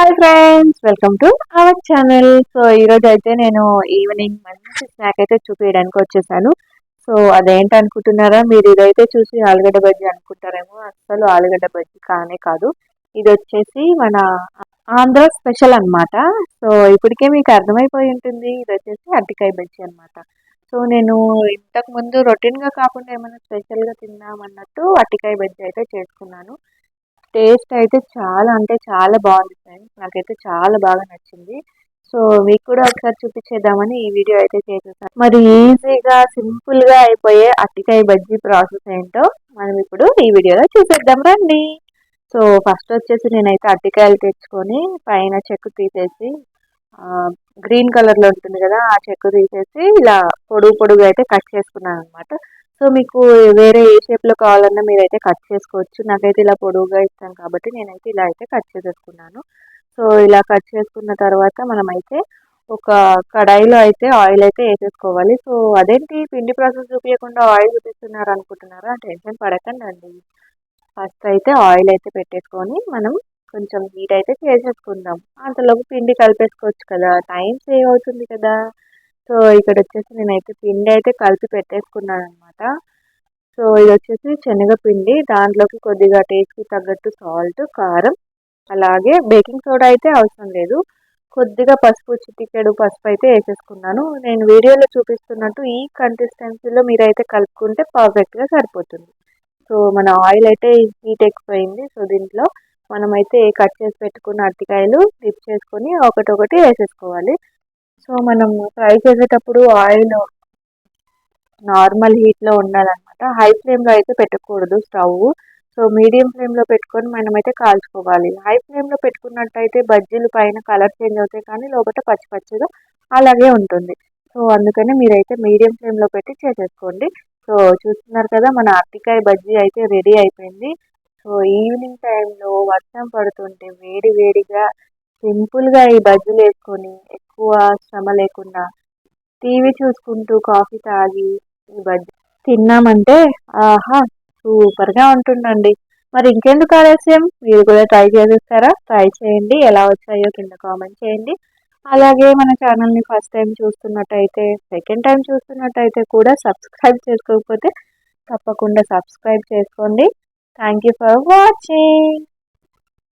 Hi friends welcome to our channel. So ఈరోజు అయితే నేను ఈవినింగ్ మంచి స్నాక్ అయితే చూపించడానికి వచ్చేసాను. సో అదేంటి అనుకుంటున్నారా? మీరు ఇదైతే చూసి ఆలుగడ్డ బజ్జీ అనుకుంటారేమో. అసలు ఆలుగడ్డ బజ్జీ కానే కాదు. ఇది వచ్చేసి మన ఆంధ్ర స్పెషల్ అనమాట సో ఇప్పటికే మీకు అర్థమైపోయి ఉంటుంది. ఇది వచ్చేసి అరటికాయ బజ్జీ అనమాట సో నేను ఇంతకుముందు రొటీన్గా కాకుండా ఏమైనా స్పెషల్గా తిందామన్నట్టు అరటికాయ బజ్జీ అయితే చేసుకున్నాను. టేస్ట్ అయితే చాలా అంటే చాలా బాగుంది ఫ్రెండ్స్. నాకైతే చాలా బాగా నచ్చింది. సో మీకు కూడా ఒకసారి చూపించేద్దామని ఈ వీడియో అయితే చేసేసాను. మరి ఈజీగా సింపుల్గా అయిపోయే అట్టికాయ బజ్జీ ప్రాసెస్ ఏంటో మనం ఇప్పుడు ఈ వీడియోలో చూసేద్దాం రండి. సో ఫస్ట్ వచ్చేసి నేనైతే అట్టికాయలు తెచ్చుకొని పైన చెక్కు తీసేసి గ్రీన్ కలర్లో ఉంటుంది కదా ఆ చెక్కు తీసేసి ఇలా పొడుగు పొడుగు అయితే కట్ చేసుకున్నాను అనమాట సో మీకు వేరే ఏ షేప్లో కావాలన్నా మీరైతే కట్ చేసుకోవచ్చు. నాకైతే ఇలా పొడవుగా ఇస్తాను కాబట్టి నేనైతే ఇలా అయితే కట్ చేసేసుకున్నాను. సో ఇలా కట్ చేసుకున్న తర్వాత మనమైతే ఒక కడాయిలో అయితే ఆయిల్ అయితే వేసేసుకోవాలి. సో అదేంటి? పిండి ప్రాసెస్ చూపించకుండా ఆయిల్ చూపిస్తున్నారు అనుకుంటున్నారా? టెన్షన్ పడకండి ఫస్ట్ అయితే ఆయిల్ అయితే పెట్టేసుకొని మనం కొంచెం హీట్ అయితే చేసేసుకుందాం. అంతలోపు పిండి కలిపేసుకోవచ్చు కదా. టైం సేవ్ అవుతుంది కదా. సో ఇక్కడ వచ్చేసి నేనైతే పిండి అయితే కలిపి పెట్టేసుకున్నాను అనమాట సో ఇది వచ్చేసి శనగపిండి దాంట్లోకి కొద్దిగా టేస్ట్కి తగ్గట్టు సాల్ట్ కారం అలాగే బేకింగ్ సోడా అయితే అవసరం లేదు. కొద్దిగా పసుపు చిటికెడు పసుపు అయితే వేసేసుకున్నాను. నేను వీడియోలో చూపిస్తున్నట్టు ఈ కన్సిస్టెన్సీలో మీరైతే కలుపుకుంటే పర్ఫెక్ట్గా సరిపోతుంది. సో మన ఆయిల్ అయితే హీట్ ఎక్కిపోయింది. సో దీంట్లో మనమైతే కట్ చేసి పెట్టుకున్న అరటికాయలు డిప్ చేసుకొని ఒకటొకటి వేసేసుకోవాలి. సో మనం ఫ్రై చేసేటప్పుడు ఆయిల్ నార్మల్ హీట్లో ఉండాలన్నమాట. హై ఫ్లేమ్లో అయితే పెట్టకూడదు స్టవ్. సో మీడియం ఫ్లేమ్లో పెట్టుకొని మనమైతే కాల్చుకోవాలి. హై ఫ్లేమ్లో పెట్టుకున్నట్టయితే బజ్జీలు పైన కలర్ చేంజ్ అవుతాయి కానీ లోపల పచ్చి పచ్చిగా అలాగే ఉంటుంది. సో అందుకని మీరైతే మీడియం ఫ్లేమ్లో పెట్టి చేసేసుకోండి. సో చూస్తున్నారు కదా మన అరటికాయ బజ్జీ అయితే రెడీ అయిపోయింది. సో ఈవినింగ్ టైంలో వర్షం పడుతుంటే వేడి వేడిగా సింపుల్గా ఈ బజ్జీలు వేసుకొని ఎక్కువ శ్రమ లేకుండా టీవీ చూసుకుంటూ కాఫీ తాగి ఈ బజ్జీ తిన్నామంటే ఆహా సూపర్గా ఉంటుందండి. మరి ఇంకెందుకు ఆలస్యం? మీరు కూడా ట్రై చేసేస్తారా? ట్రై చేయండి. ఎలా వచ్చాయో కింద కామెంట్ చేయండి. అలాగే మన ఛానల్ని ఫస్ట్ టైం చూస్తున్నట్టయితే సెకండ్ టైం చూస్తున్నట్టయితే కూడా సబ్స్క్రైబ్ చేసుకోకపోతే తప్పకుండా సబ్స్క్రైబ్ చేసుకోండి. Thank you for watching